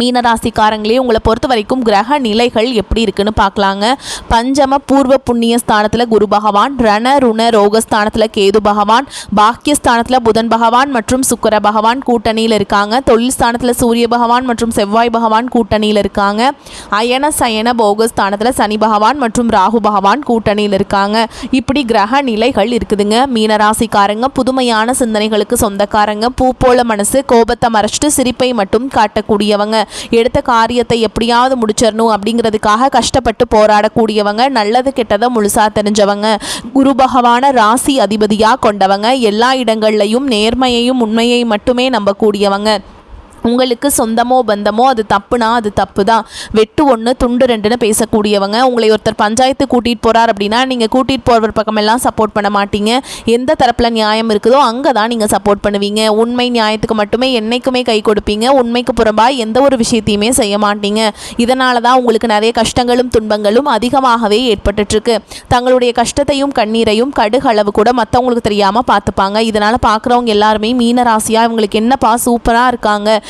மீனராசிக்காரங்களே உங்களை பொறுத்த வரைக்கும் கிரக நிலைகள் எப்படி இருக்குன்னு பார்க்கலாங்க. பஞ்சம பூர்வ புண்ணிய ஸ்தானத்தில் குரு பகவான் ரண ருண ரோகஸ்தானத்தில் கேது பகவான் பாக்கியஸ்தானத்தில் புதன் பகவான் மற்றும் சுக்கர பகவான் கூட்டணியில் இருக்காங்க. தொழில் ஸ்தானத்தில் சூரிய பகவான் மற்றும் செவ்வாய் பகவான் கூட்டணியில் இருக்காங்க. அயன சயன போகஸ்தானத்தில் சனி பகவான் மற்றும் ராகு பகவான் கூட்டணியில் இருக்காங்க. இப்படி கிரக நிலைகள் இருக்குதுங்க. மீனராசிக்காரங்க புதுமையான சிந்தனைகளுக்கு சொந்தக்காரங்க பூ போல மனசு கோபத்தை மறைச்சிட்டு சிரிப்பை மட்டும் காட்டக்கூடியவங்க. எடுத்த காரியத்தை எப்படியாவது முடிச்சிடணும் அப்படிங்கிறதுக்காக கஷ்டப்பட்டு போராடக்கூடியவங்க நல்லது கெட்டதை முழுசா தெரிஞ்சவங்க குரு பகவான ராசி அதிபதியாக கொண்டவங்க எல்லா இடங்கள்லையும் நேர்மையையும் உண்மையை மட்டுமே நம்பக்கூடியவங்க. உங்களுக்கு சொந்தமோ பந்தமோ அது தப்புனா அது தப்பு தான் வெட்டு ஒன்று துண்டு ரெண்டுன்னு பேசக்கூடியவங்க உங்களை ஒருத்தர் பஞ்சாயத்து கூட்டிகிட்டு போகிறார் அப்படின்னா நீங்கள் கூட்டிகிட்டு போகிற பக்கமெல்லாம் சப்போர்ட் பண்ண மாட்டீங்க. எந்த தரப்பில் நியாயம் இருக்குதோ அங்கே தான் நீங்கள் சப்போர்ட் பண்ணுவீங்க. உண்மை நியாயத்துக்கு மட்டுமே என்றைக்குமே கை கொடுப்பீங்க. உண்மைக்கு புறம்பாக எந்த ஒரு விஷயத்தையுமே செய்ய மாட்டீங்க. இதனால தான் உங்களுக்கு நிறைய கஷ்டங்களும் துன்பங்களும் அதிகமாகவே ஏற்பட்டுட்ருக்கு. தங்களுடைய கஷ்டத்தையும் கண்ணீரையும் கடுகளவு கூட மற்றவங்களுக்கு தெரியாமல் பார்த்துப்பாங்க. இதனால் பார்க்குறவங்க எல்லாருமே மீன ராசியாக இவங்களுக்கு என்னப்பா சூப்பராக இருக்காங்க.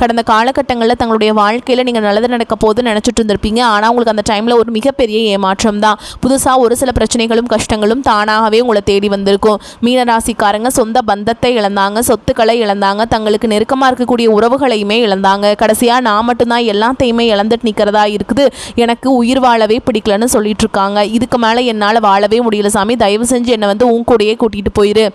கடந்த காலகட்டங்களில் தங்களுடைய வாழ்க்கையில் நீங்கள் நல்லது நடக்க போது நினச்சிட்டு இருந்திருப்பீங்க. ஆனால் உங்களுக்கு அந்த டைமில் ஒரு மிகப்பெரிய ஏமாற்றம் தான். புதுசாக ஒரு சில பிரச்சனைகளும் கஷ்டங்களும் தானாகவே உங்களை தேடி வந்திருக்கும். மீனராசிக்காரங்க சொந்த பந்தத்தை இழந்தாங்க சொத்துக்களை இழந்தாங்க தங்களுக்கு நெருக்கமாக இருக்கக்கூடிய உறவுகளையுமே இழந்தாங்க. கடைசியாக நான் மட்டும்தான் எல்லாத்தையுமே இழந்துட்டு நிற்கிறதா இருக்குது. எனக்கு உயிர் வாழவே பிடிக்கலன்னு சொல்லிட்டு இருக்காங்க. இதுக்கு மேலே என்னால் வாழவே முடியல சாமி. தயவு செஞ்சு என்னை வந்து உன் கூடயே கூட்டிகிட்டு போயிரு.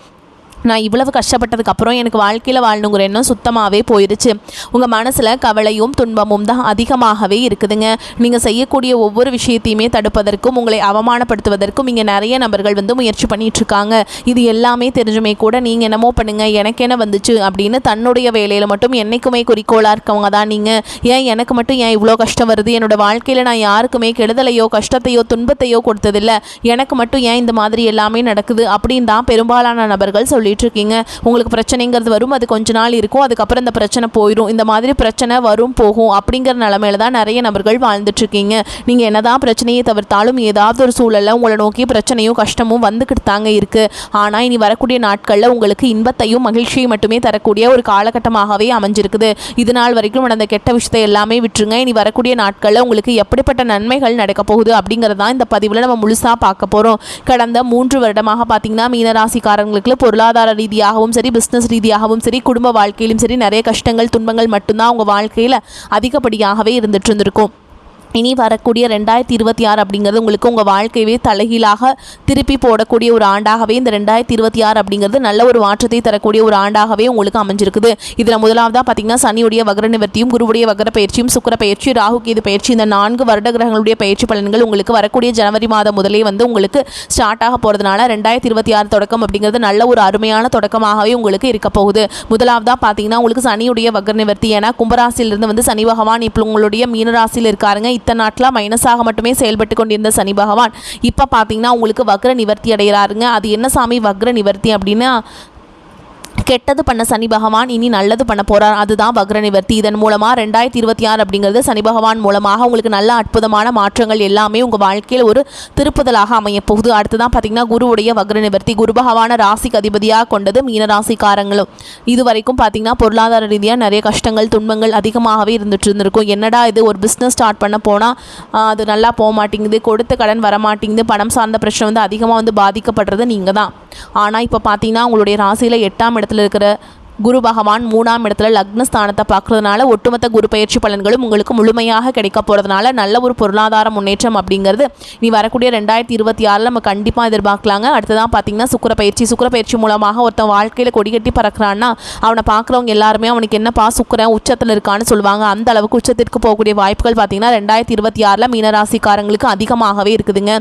நான் இவ்வளவு கஷ்டப்பட்டதுக்கு அப்புறம் எனக்கு வாழ்க்கையில் வாழணுங்கிற எண்ணம் சுத்தமாகவே போயிடுச்சு உங்கள் மனசில் கவலையும் துன்பமும் தான் அதிகமாகவே இருக்குதுங்க. நீங்கள் செய்யக்கூடிய ஒவ்வொரு விஷயத்தையுமே தடுப்பதற்கும் உங்களை அவமானப்படுத்துவதற்கும் இங்கே நிறைய நபர்கள் வந்து முயற்சி பண்ணிகிட்ருக்காங்க இருக்காங்க இது எல்லாமே தெரிஞ்சுமே கூட நீங்கள் என்னமோ பண்ணுங்கள் எனக்கு என்ன வந்துச்சு அப்படின்னு தன்னுடைய வேலையில் மட்டும் என்றைக்குமே குறிக்கோளாக இருக்கவங்க தான் நீங்கள் ஏன் எனக்கு மட்டும் ஏன் இவ்வளோ கஷ்டம் வருது? என்னோடய வாழ்க்கையில் நான் யாருக்குமே கெடுதலையோ கஷ்டத்தையோ துன்பத்தையோ கொடுத்ததில்ல. எனக்கு மட்டும் ஏன் இந்த மாதிரி எல்லாமே நடக்குது அப்படின்னு தான் பெரும்பாலான நபர்கள் சொல்லி சொல்லிட்டு இருக்கீங்க உங்களுக்கு பிரச்சனைங்கிறது வரும் அது கொஞ்ச நாள் இருக்கும் அதுக்கப்புறம் இந்த பிரச்சனை போயிடும் இந்த மாதிரி பிரச்சனை வரும் போகும் அப்படிங்கிற நிலமையில தான் நிறைய நபர்கள் வாழ்ந்துட்டு இருக்கீங்க நீங்கள் என்னதான் பிரச்சனையை தவிர்த்தாலும் ஏதாவது ஒரு சூழலில் உங்களை நோக்கி பிரச்சனையும் கஷ்டமும் வந்துக்கிட்டு தாங்க இருக்கு. ஆனால் இனி வரக்கூடிய நாட்களில் உங்களுக்கு இன்பத்தையும் மகிழ்ச்சியும் மட்டுமே தரக்கூடிய ஒரு காலகட்டமாகவே அமைஞ்சிருக்குது. இது நாள் வரைக்கும் நடந்த கெட்ட விஷயத்தை எல்லாமே விட்டுருங்க. இனி வரக்கூடிய நாட்களில் உங்களுக்கு எப்படிப்பட்ட நன்மைகள் நடக்க போகுது அப்படிங்கிறது தான் இந்த பதிவில் நம்ம முழுசாக பார்க்க போகிறோம் கடந்த மூன்று வருடமாக பார்த்தீங்கன்னா மீனராசிக்காரங்களுக்கு பொருளாதார பொருளாதார ரீதியாகவும் சரி பிஸ்னஸ் ரீதியாகவும் சரி குடும்ப வாழ்க்கையிலும் சரி நிறைய கஷ்டங்கள் துன்பங்கள் மட்டும்தான் உங்கள் வாழ்க்கையில் அதிகப்படியாகவே இருந்துட்டு இருந்திருக்கும். இனி வரக்கூடிய ரெண்டாயிரத்தி இருபத்தி ஆறு அப்படிங்கிறது உங்களுக்கு உங்கள் வாழ்க்கையவே தலைகீழாக திருப்பி போடக்கூடிய ஒரு ஆண்டாகவே இந்த ரெண்டாயிரத்தி இருபத்தி ஆறு அப்படிங்கிறது நல்ல ஒரு மாற்றத்தை தரக்கூடிய ஒரு ஆண்டாகவே உங்களுக்கு அமைஞ்சிருக்குது. இதில் முதலாவதாக பார்த்தீங்கன்னா சனியுடைய வகர நிவர்த்தியும் குருவுடைய வகர பயிற்சியும் சுக்கர பயிற்சி ராகு கேது பயிற்சி இந்த நான்கு வருட கிரகங்களுடைய பயிற்சி பலன்கள் உங்களுக்கு வரக்கூடிய ஜனவரி மாதம் முதலே வந்து உங்களுக்கு ஸ்டார்ட் ஆக போகிறதுனால ரெண்டாயிரத்தி இருபத்தி ஆறு தொடக்கம் அப்படிங்கிறது நல்ல ஒரு அருமையான தொடக்கமாகவே உங்களுக்கு இருக்க போகுது. முதலாவதாக பார்த்தீங்கன்னா உங்களுக்கு சனியுடைய வகர நிவர்த்தி ஏன்னா கும்பராசியிலிருந்து வந்து சனி பகவான் இப்போ உங்களுடைய மீனராசியில் இருக்காருங்க. இத்தனை நாட்டில் மைனஸாக மட்டுமே செயல்பட்டு கொண்டிருந்த சனி பகவான். இப்போ பார்த்தீங்கன்னா உங்களுக்கு வக்ர நிவர்த்தி அடைகிறாருங்க. அது என்ன சாமி? வக்ர நிவர்த்தி அப்படின்னா கெட்டது பண்ண சனி பகவான் இனி நல்லது பண்ண போறார். அதுதான் வக்ர நிவர்த்தி. இதன் மூலமா ரெண்டாயிரத்தி இருபத்தி ஆறு அப்படிங்கிறது சனி பகவான் மூலமாக உங்களுக்கு நல்ல அற்புதமான மாற்றங்கள் எல்லாமே உங்க வாழ்க்கையில் ஒரு திருப்புதலாக அமைய போகுது. அடுத்ததான் பார்த்தீங்கன்னா குருவுடைய வக்ர நிவர்த்தி. குரு பகவான ராசிக்கு அதிபதியாக கொண்டது மீனராசிக்காரங்களும் இது வரைக்கும் பார்த்தீங்கன்னா பொருளாதார ரீதியாக நிறைய கஷ்டங்கள் துன்பங்கள் அதிகமாகவே இருந்துட்டு இருந்திருக்கும். என்னடா இது? ஒரு பிஸ்னஸ் ஸ்டார்ட் பண்ண போனால் அது நல்லா போக மாட்டேங்குது. கொடுத்த கடன் வர மாட்டேங்குது பணம் சார்ந்த பிரச்சனை வந்து அதிகமாக வந்து பாதிக்கப்படுறது நீங்கள் தான் ஆனால் இப்போ பார்த்தீங்கன்னா உங்களுடைய ராசியில் எட்டாம் இடத்துல இருக்கிற குரு பகவான் மூணாம் இடத்துல லக்னஸ்தானத்தை பார்க்குறதுனால ஒட்டுமொத்த குரு பயிற்சி பலன்களும் உங்களுக்கு முழுமையாக கிடைக்க போகிறதுனால நல்ல ஒரு பொருளாதார முன்னேற்றம் அப்படிங்கிறது நீ வரக்கூடிய ரெண்டாயிரத்தி இருபத்தி ஆறில் நம்ம கண்டிப்பாக எதிர்பார்க்கலாங்க. அடுத்ததான் பார்த்தீங்கன்னா சுக்கர பயிற்சி. சுக்கர பயிற்சி மூலமாக ஒருத்தன் வாழ்க்கையில் கொடிகட்டி பறக்கிறான்னா அவனை பார்க்குறவங்க எல்லாருமே அவனுக்கு என்னப்பா சுக்கரன் உச்சத்தில் இருக்கான்னு சொல்லுவாங்க. அந்த அளவுக்கு உச்சத்திற்கு போகக்கூடிய வாய்ப்புகள் பார்த்தீங்கன்னா ரெண்டாயிரத்தி இருபத்தி ஆறில் மீனராசிக்காரங்களுக்கு அதிகமாகவே இருக்குதுங்க.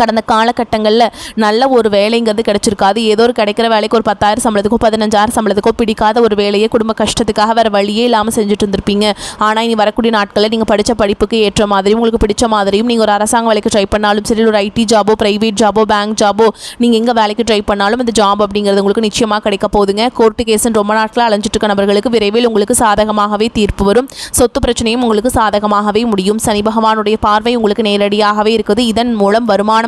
கடந்த காலகட்டங்களில் நல்ல ஒரு வேலைங்கிறது கிடைச்சிருக்காது ஏதோ ஒரு கிடைக்கிற வேலைக்கு ஒரு பத்தாயிரம் சம்பளத்துக்கோ பதினஞ்சாயிரம் சம்பளத்துக்கோ பிடிக்காத ஒரு வேலையை குடும்ப கஷ்டத்துக்காக வேறு வழியே இல்லாமல் செஞ்சுட்டு இருந்திருப்பீங்க. ஆனால் இனி வரக்கூடிய நாட்களில் நீங்கள் படித்த படிப்புக்கு ஏற்ற மாதிரியும் உங்களுக்கு பிடிச்ச மாதிரியும் நீங்கள் ஒரு அரசாங்க வேலைக்கு ட்ரை பண்ணாலும் சரி ஒரு ஐடி ஜாபோ ப்ரைவேட் ஜாபோ பேங்க் ஜாபோ நீங்கள் எங்கே வேலைக்கு ட்ரை பண்ணாலும் இந்த ஜாப் அப்படிங்கிறது உங்களுக்கு நிச்சயமாக கிடைக்க போகுதுங்க. கோர்ட்டு கேஸ்ன்னு ரொம்ப நாட்களாக அலைஞ்சிட்டு இருக்க நபர்களுக்கு விரைவில் உங்களுக்கு சாதகமாகவே தீர்ப்பு வரும். சொத்து பிரச்சனையும் உங்களுக்கு சாதகமாகவே முடியும். சனி பகவானுடைய பார்வை உங்களுக்கு நேரடியாகவே இருக்குது. இதன் மூலம் வருமானம்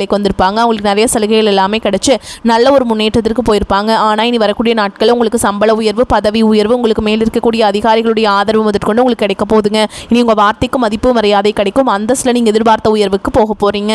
வேலைக்கு வந்திருப்பாங்க. அவங்களுக்கு நிறைய சலுகைகள் எல்லாமே கிடைச்சு நல்ல ஒரு முன்னேற்றத்திற்கு போயிருப்பாங்க. ஆனால் இனி வரக்கூடிய நாட்களில் உங்களுக்கு சம்பள உயர்வு பதவி உயர்வு உங்களுக்கு மேல் இருக்கக்கூடிய அதிகாரிகளுடைய ஆதரவு முதற்கொண்டு உங்களுக்கு கிடைக்க போகுதுங்க. இனி உங்கள் வார்த்தைக்கு மதிப்பு மரியாதை கிடைக்கும். அந்தஸ்தில் நீங்கள் எதிர்பார்த்த உயர்வுக்கு போக போகிறீங்க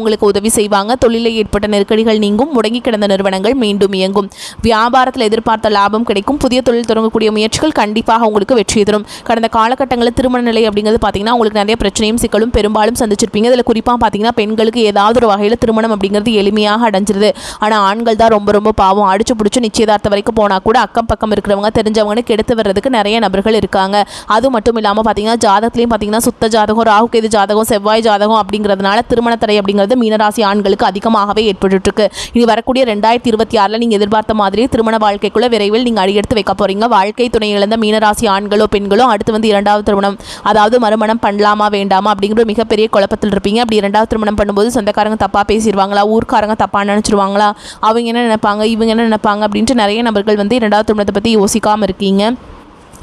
உங்களுக்கு உதவி செய்வாங்க. தொழிலில் ஏற்பட்ட நெருக்கடிகள் நீங்கும். முடங்கி கிடந்த நிறுவனங்கள் மீண்டும் இயங்கும். வியாபாரத்தில் எதிர்பார்த்த லாபம் கிடைக்கும். புதிய தொழில் தொடங்கக்கூடிய முயற்சிகள் கண்டிப்பாக உங்களுக்கு வெற்றி தரும். கடந்த காலகட்டங்களில் திருமண நிலை அப்படிங்கிறது பார்த்தீங்கன்னா உங்களுக்கு நிறைய பிரச்சனையும் சிக்கலும் பெரும்பாலும் சந்திச்சிருப்பீங்க. இதில் குறிப்பாக பார்த்தீங்கன்னா பெண்களுக்கு ஏதாவது ஒரு வகையில் திருமணம் அப்படிங்கிறது எளிமையாக அடைஞ்சிருது. ஆனால் ஆண்கள் தான் ரொம்ப ரொம்ப பாவம். அடிச்சு பிடிச்சி நிச்சயதார்த்த வரைக்கும் போனால் கூட அக்கம் பக்கம் இருக்கிறவங்க தெரிஞ்சவங்கன்னு கெடுத்து வர்றதுக்கு நிறைய நபர்கள் இருக்காங்க. அது மட்டும் இல்லாமல் பார்த்தீங்கன்னா ஜாதகத்துலேயும் பார்த்தீங்கன்னா சுத்த ஜாதகம் ராகு கேது ஜாதகம் செவ்வாய் ஜாதகம் அப்படிங்கிறதுனால திருமண தடை அப்படிங்கிறது மீனராசி ஆண்களுக்கு அதிகமாகவே ஏற்பட்டுருக்கு இனி வரக்கூடிய ரெண்டாயிரத்தி இருபத்தி ஆறில் நீங்கள் எதிர்பார்த்த மாதிரி திருமண வாழ்க்கைக்குள்ள விரைவில் நீங்கள் அடியெடுத்து வைக்க போகிறீங்க வாழ்க்கை துணை இழந்த மீனராசி ஆண்களோ பெண்களோ அடுத்து வந்து இரண்டாவது திருமணம் அதாவது மறுமணம் பண்ணலாமா வேண்டாமா அப்படிங்கிற மிகப்பெரிய குழப்பத்தில் இருப்பீங்க. அப்படி இரண்டாவது திருமணம் பண்ணும்போது சொந்தக்காரங்க தப்பாக பேசிடுவாங்களா ஊர்க்காரங்க தப்பாக நினச்சிருவாங்களா அவங்க என்ன நினைப்பாங்க இவங்க என்ன நினைப்பாங்க அப்படின்ட்டு நிறைய நபர்கள் வந்து இரண்டாவது திருமணத்தை பற்றி யோசிக்காமல் இருக்கீங்க.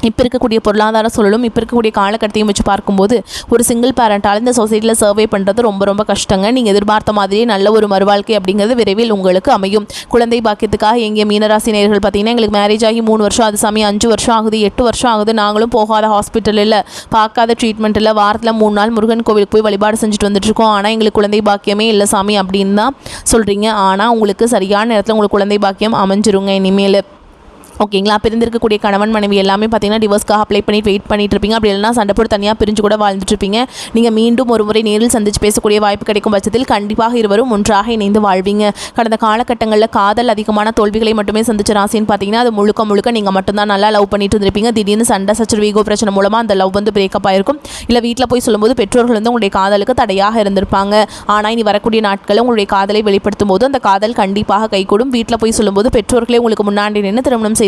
இப்போ இருக்கக்கூடிய பொருளாதார சூழலும் இப்போ இருக்கக்கூடிய காலகட்டத்தையும் வச்சு பார்க்கும்போது ஒரு சிங்கிள் பேரண்டால் இந்த சொசைட்டியில் சர்வே பண்ணுறது ரொம்ப ரொம்ப கஷ்டங்க. நீங்கள் எதிர்பார்த்த மாதிரியே நல்ல ஒரு மறுவாழ்க்கை அப்படிங்கிறது விரைவில் உங்களுக்கு அமையும். குழந்தை பாக்கியத்துக்காக எங்கே மீனராசி நேர்கள் பார்த்தீங்கன்னா எங்களுக்கு மேரேஜ் ஆகி மூணு வருஷம் அது சமயம் அஞ்சு வருஷம் ஆகுது எட்டு வருஷம் ஆகுது. நாங்களும் போகாத ஹாஸ்பிட்டலில் பார்க்காத ட்ரீட்மெண்ட்டில் வாரத்தில் மூணு நாள் முருகன் கோவிலுக்கு போய் வழிபாடு செஞ்சுட்டு வந்துட்டுருக்கோம் ஆனால் எங்களுக்கு குழந்தை பாக்கியமே இல்லை சாமி அப்படின்னு தான் சொல்கிறீங்க ஆனால் உங்களுக்கு சரியான நேரத்தில் உங்களுக்கு குழந்தை பாக்கியம் அமைஞ்சிருங்க. இனிமேல் ஓகேங்களா பிரிந்திருக்கக்கூடிய கணவன் மனைவி எல்லாமே பார்த்தீங்கன்னா டிவோர்ஸ்க்காக அப்ளை பண்ணி வெயிட் பண்ணிட்டு இருப்பீங்க. அப்படி இல்லைனா சண்டை போட்டு தனியாக பிரிஞ்சு கூட வாழ்ந்துட்டு இருப்பீங்க. நீங்கள் மீண்டும் ஒரு முறை நேரில் சந்திச்சு பேசக்கூடிய வாய்ப்பு கிடைக்கும் பட்சத்தில் கண்டிப்பாக இருவரும் ஒன்றாக இணைந்து வாழ்வீங்க. கடந்த காலகட்டங்களில் காதல் அதிகமான தோல்விகளை மட்டுமே சந்திச்ச ராசின்னு பார்த்தீங்கன்னா அது முழுக்க முழுக்க நீங்கள் மட்டும்தான் நல்லா லவ் பண்ணிட்டு இருந்திருப்பீங்க. திடீர்னு சண்டை சச்சரவு ஈகோ பிரச்சனை மூலமாக அந்த லவ் வந்து பிரேக்கப் ஆயிருக்கும். இல்லை வீட்டில் போய் சொல்லும்போது பெற்றோர்கள் வந்து உங்களுடைய காதலுக்கு தடையாக இருந்திருப்பாங்க. ஆனால் இனி வரக்கூடிய நாட்களில் உங்களுடைய காதலை வெளிப்படுத்தும் போது அந்த காதல் கண்டிப்பாக கைகூடும். வீட்டில் போய் சொல்லும்போது பெற்றோர்களே உங்களுக்கு முன்னாடி நின்று திருமணம் செய்து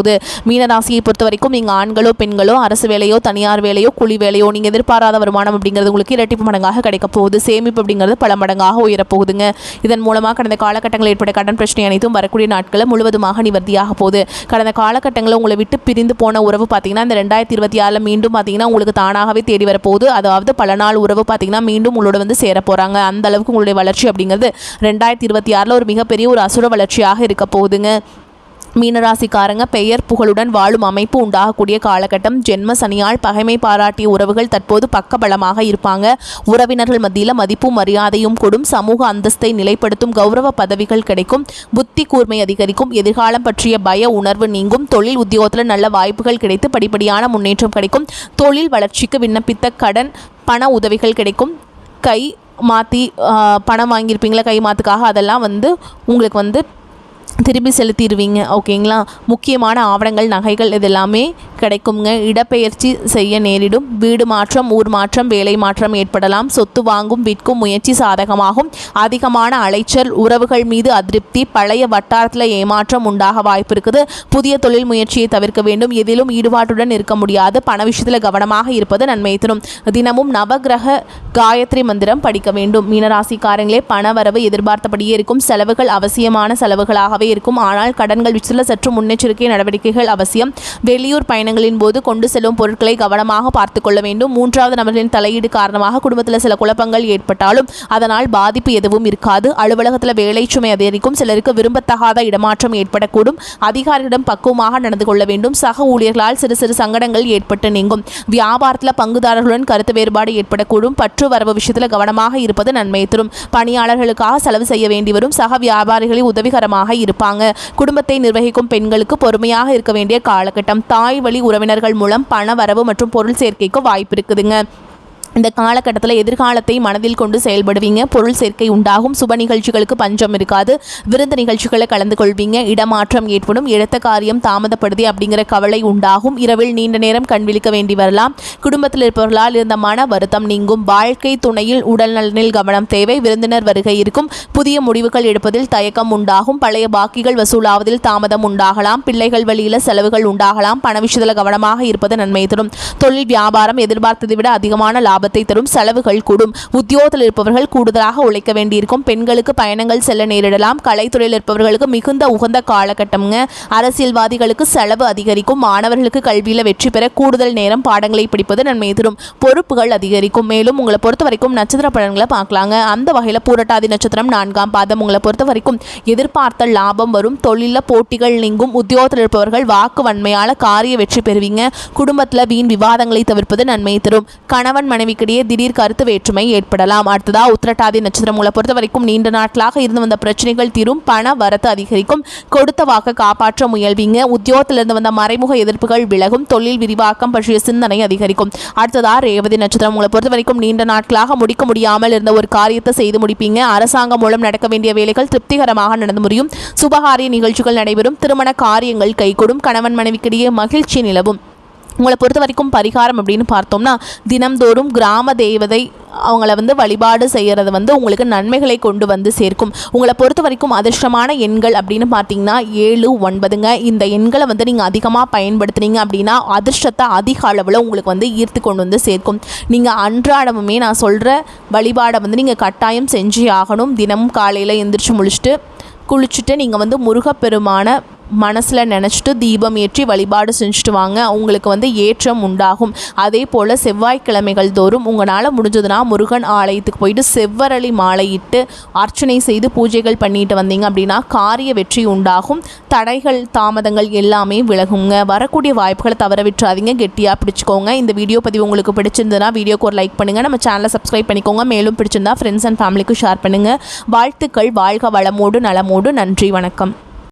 மீனராசியை பொறுத்த வரைக்கும் நீங்கள் ஆண்களோ பெண்களோ அரசு வேலையோ தனியார் வேலையோ குழி வேலையோ நீங்கள் எதிர்பாராத வருமானம் அப்படிங்கிறது உங்களுக்கு இரட்டிப்பு மடங்காக கிடைக்க போகுது. சேமிப்பு அப்படிங்கிறது பல மடங்காக உயரப்போகுதுங்க. இதன் மூலமாக கடந்த காலகட்டங்களில் ஏற்பட்ட கடன் பிரச்சனை அனைத்தும் வரக்கூடிய நாட்களில் முழுவதுமாக நிவர்த்தியாக போகுது. கடந்த காலகட்டங்களில் உங்களை விட்டு பிரிந்து போன உறவு பார்த்தீங்கன்னா இந்த ரெண்டாயிரத்தி இருபத்தி ஆறில் மீண்டும் பார்த்தீங்கன்னா உங்களுக்கு தானாகவே தேடி வரப்போகுது. அதாவது பல நாள் உறவு பார்த்தீங்கன்னா மீண்டும் உங்களோட வந்து சேர போகிறாங்க அந்த அளவுக்கு உங்களுடைய வளர்ச்சி அப்படிங்கிறது ரெண்டாயிரத்தி இருபத்தி ஆறில் ஒரு மிகப்பெரிய ஒரு அசுர வளர்ச்சியாக இருக்க போகுதுங்க. மீனராசிக்காரங்க பெயர் புகழுடன் வாழும் அமைப்பு உண்டாகக்கூடிய காலகட்டம். ஜென்ம சனியால் பகைமை பாராட்டிய உறவுகள் தற்போது பக்கபலமாக இருப்பாங்க. உறவினர்கள் மத்தியில் மதிப்பும் மரியாதையும் கொடும். சமூக அந்தஸ்தை நிலைப்படுத்தும் கௌரவ பதவிகள் கிடைக்கும். புத்தி கூர்மை அதிகரிக்கும். எதிர்காலம் பற்றிய பய உணர்வு நீங்கும். தொழில் உத்தியோகத்தில் நல்ல வாய்ப்புகள் கிடைத்து படிப்படியான முன்னேற்றம் கிடைக்கும். தொழில் வளர்ச்சிக்கு விண்ணப்பித்த கடன் பண உதவிகள் கிடைக்கும். கை மாற்றி பணம் வாங்கியிருப்பீங்களா? கை மாற்றுக்காக அதெல்லாம் வந்து உங்களுக்கு வந்து திருப்பி செலுத்திடுவீங்க. ஓகேங்களா? முக்கியமான ஆவணங்கள் நகைகள் இது எல்லாமே கிடைக்குங்க. இடப்பெயர்ச்சி செய்ய நேரிடும். வீடு மாற்றம் ஊர் மாற்றம் வேலை மாற்றம் ஏற்படலாம். சொத்து வாங்கும் விற்கும் முயற்சி சாதகமாகும். அதிகமான அலைச்சல் உறவுகள் மீது அதிருப்தி பழைய வட்டாரத்தில் ஏமாற்றம் உண்டாக வாய்ப்பு இருக்குது. புதிய தொழில் முயற்சியை தவிர்க்க வேண்டும். எதிலும் ஈடுபாட்டுடன் இருக்க முடியாது. பண விஷயத்தில் கவனமாக இருப்பது நன்மை தரும். தினமும் நவகிரக காயத்ரி மந்திரம் படிக்க வேண்டும். மீனராசிக்காரங்களே பண வரவு எதிர்பார்த்தபடியே இருக்கும். செலவுகள் அவசியமான செலவுகளாக செலவுகளாகவே இருக்கும். ஆனால் கடன்கள் விஷயத்தில் சற்று முன்னெச்சரிக்கை நடவடிக்கைகள் அவசியம். வெளியூர் பயணங்களின் போது கொண்டு செல்லும் பொருட்களை கவனமாக பார்த்து கொள்ள வேண்டும். மூன்றாவது நபர்களின் தலையீடு காரணமாக குடும்பத்தில் சில குழப்பங்கள் ஏற்பட்டாலும் அதனால் பாதிப்பு எதுவும் இருக்காது. அலுவலகத்தில் வேலை சுமை அதிகரிக்கும். சிலருக்கு விரும்பத்தகாத இடமாற்றம் ஏற்படக்கூடும். அதிகாரிகளிடம் பக்குவமாக நடந்து கொள்ள வேண்டும். சக ஊழியர்களால் சிறு சிறு சங்கடங்கள் ஏற்பட்டு நீங்கும். வியாபாரத்தில் பங்குதாரர்களுடன் கருத்து வேறுபாடு ஏற்படக்கூடும். பற்று வரவு விஷயத்தில் கவனமாக இருப்பது நன்மை தரும். பணியாளர்களுக்காக செலவு செய்ய வேண்டி வரும். சக வியாபாரிகளை உதவிகரமாக இருப்பாங்க. குடும்பத்தை நிர்வகிக்கும் பெண்களுக்கு பொறுமையாக இருக்க வேண்டிய காலகட்டம் தாய் வழி உறவினர்கள் மூலம் பண வரவு மற்றும் பொருள் சேர்க்கைக்கு வாய்ப்பு இருக்குதுங்க இந்த காலகட்டத்தில் எதிர்காலத்தை மனதில் கொண்டு செயல்படுவீங்க. பொருள் சேர்க்கை உண்டாகும். சுப நிகழ்ச்சிகளுக்கு பஞ்சம் இருக்காது. விருந்து நிகழ்ச்சிகளை கலந்து கொள்வீங்க. இடமாற்றம் ஏற்படும். எடுத்த காரியம் தாமதப்படுதி அப்படிங்கிற கவலை உண்டாகும். இரவில் நீண்ட நேரம் கண் விழிக்க வேண்டி வரலாம். குடும்பத்தில் இருப்பவர்களால் இருந்த மன வருத்தம் நீங்கும். வாழ்க்கை துணையில் உடல் நலனில் கவனம் தேவை. விருந்தினர் வருகை இருக்கும். புதிய முடிவுகள் எடுப்பதில் தயக்கம் உண்டாகும். பழைய பாக்கிகள் வசூலாவதில் தாமதம் உண்டாகலாம். பிள்ளைகள் வழியில் செலவுகள் உண்டாகலாம். பண விஷயத்தில் கவனமாக இருப்பது நன்மை தரும். தொழில் வியாபாரம் எதிர்பார்த்ததை விட அதிகமான லாபம் லாபத்தை தரும் செலவுகள் கூடும். உத்தியோகத்தில் இருப்பவர்கள் கூடுதலாக உழைக்க வேண்டியிருக்கும். பெண்களுக்கு பயணங்கள் செல்ல நேரிடலாம். கலைத்துறையில் இருப்பவர்களுக்கு மிகுந்த உகந்த காலகட்டம்ங்க. அரசியல்வாதிகளுக்கு செலவு அதிகரிக்கும். மாணவர்களுக்கு கல்வியில் வெற்றி பெற கூடுதல் நேரம் பாடங்களை படிப்பது நன்மை தரும். பொறுப்புகள் அதிகரிக்கும். மேலும் உங்களை பொறுத்த வரைக்கும் நட்சத்திர பலன்களை பார்க்கலாங்க. அந்த வகையில் பூரட்டாதி நட்சத்திரம் நான்காம் பாதம் உங்களை பொறுத்த வரைக்கும் எதிர்பார்த்த லாபம் வரும். தொழிலில் போட்டிகள் நீங்கும். உத்தியோகத்தில் இருப்பவர்கள் வாக்கு வன்மையால் காரிய வெற்றி பெறுவீங்க. குடும்பத்தில் வீண் விவாதங்களை தவிர்ப்பது நன்மை தரும். கணவன் மனைவி மனைவிக்கிடையே திடீர் கருத்து வேற்றுமை ஏற்படலாம். அடுத்ததா உத்திரட்டாதி நட்சத்திரம் உங்களை பொறுத்த வரைக்கும் நீண்ட நாட்களாக இருந்து வந்த பிரச்சனைகள் தீரும். பண வரத்து அதிகரிக்கும். கொடுத்த வாக்க காப்பாற்ற முயல்வீங்க. உத்தியோகத்திலிருந்து வந்த மறைமுக எதிர்ப்புகள் விலகும். தொழில் விரிவாக்கம் பற்றிய சிந்தனை அதிகரிக்கும். அடுத்ததா ரேவதி நட்சத்திரம் உங்களை பொறுத்த வரைக்கும் நீண்ட நாட்களாக முடிக்க முடியாமல் இருந்த ஒரு காரியத்தை செய்து முடிப்பீங்க. அரசாங்கம் மூலம் நடக்க வேண்டிய வேலைகள் திருப்திகரமாக நடந்து முடியும். சுபகாரிய நிகழ்ச்சிகள் நடைபெறும். திருமண காரியங்கள் கைகூடும். கணவன் மனைவிக்கிடையே மகிழ்ச்சி நிலவும். உங்களை பொறுத்த வரைக்கும் பரிகாரம் அப்படின்னு பார்த்தோம்னா தினம்தோறும் கிராம தேவதை அவங்கள வந்து வழிபாடு செய்கிறது வந்து உங்களுக்கு நன்மைகளை கொண்டு வந்து சேர்க்கும். உங்களை பொறுத்த வரைக்கும் அதிர்ஷ்டமான எண்கள் அப்படின்னு பார்த்தீங்கன்னா ஏழு ஒன்பதுங்க. இந்த எண்களை வந்து நீங்கள் அதிகமாக பயன்படுத்துனீங்க அப்படின்னா அதிர்ஷ்டத்தை அதிக அளவில் உங்களுக்கு வந்து ஈர்த்து கொண்டு வந்து சேர்க்கும். நீங்கள் அன்றாடமுமே நான் சொல்கிற வழிபாடை வந்து நீங்கள் கட்டாயம் செஞ்சு ஆகணும். தினமும் காலையில் எந்திரிச்சு முழிச்சுட்டு குளிச்சுட்டு நீங்கள் வந்து முருகப்பெருமான மனசில் நினச்சிட்டு தீபம் ஏற்றி வழிபாடு செஞ்சுட்டு வாங்க. உங்களுக்கு வந்து ஏற்றம் உண்டாகும். அதே போல் செவ்வாய்க்கிழமைகள் தோறும் உங்களால் முடிஞ்சதுன்னா முருகன் ஆலயத்துக்கு போயிட்டு செவ்வரளி மாலையிட்டு அர்ச்சனை செய்து பூஜைகள் பண்ணிட்டு வந்தீங்க அப்படின்னா காரிய வெற்றி உண்டாகும். தடைகள் தாமதங்கள் எல்லாமே விலகுங்க. வரக்கூடிய வாய்ப்புகளை தவற விட்டுறாதீங்க. கெட்டியாக பிடிச்சிக்கோங்க. இந்த வீடியோ பதிவு உங்களுக்கு பிடிச்சிருந்ததுன்னா வீடியோக்கு ஒரு லைக் பண்ணுங்கள் நம்ம சேனலை சப்ஸ்கிரைப் பண்ணிக்கோங்க. மேலும் பிடிச்சிருந்தா ஃப்ரெண்ட்ஸ் அண்ட் ஃபேமிலிக்கு ஷேர் பண்ணுங்கள் வாழ்த்துக்கள். வாழ்க வளமோடு நலமோடு. நன்றி. வணக்கம்.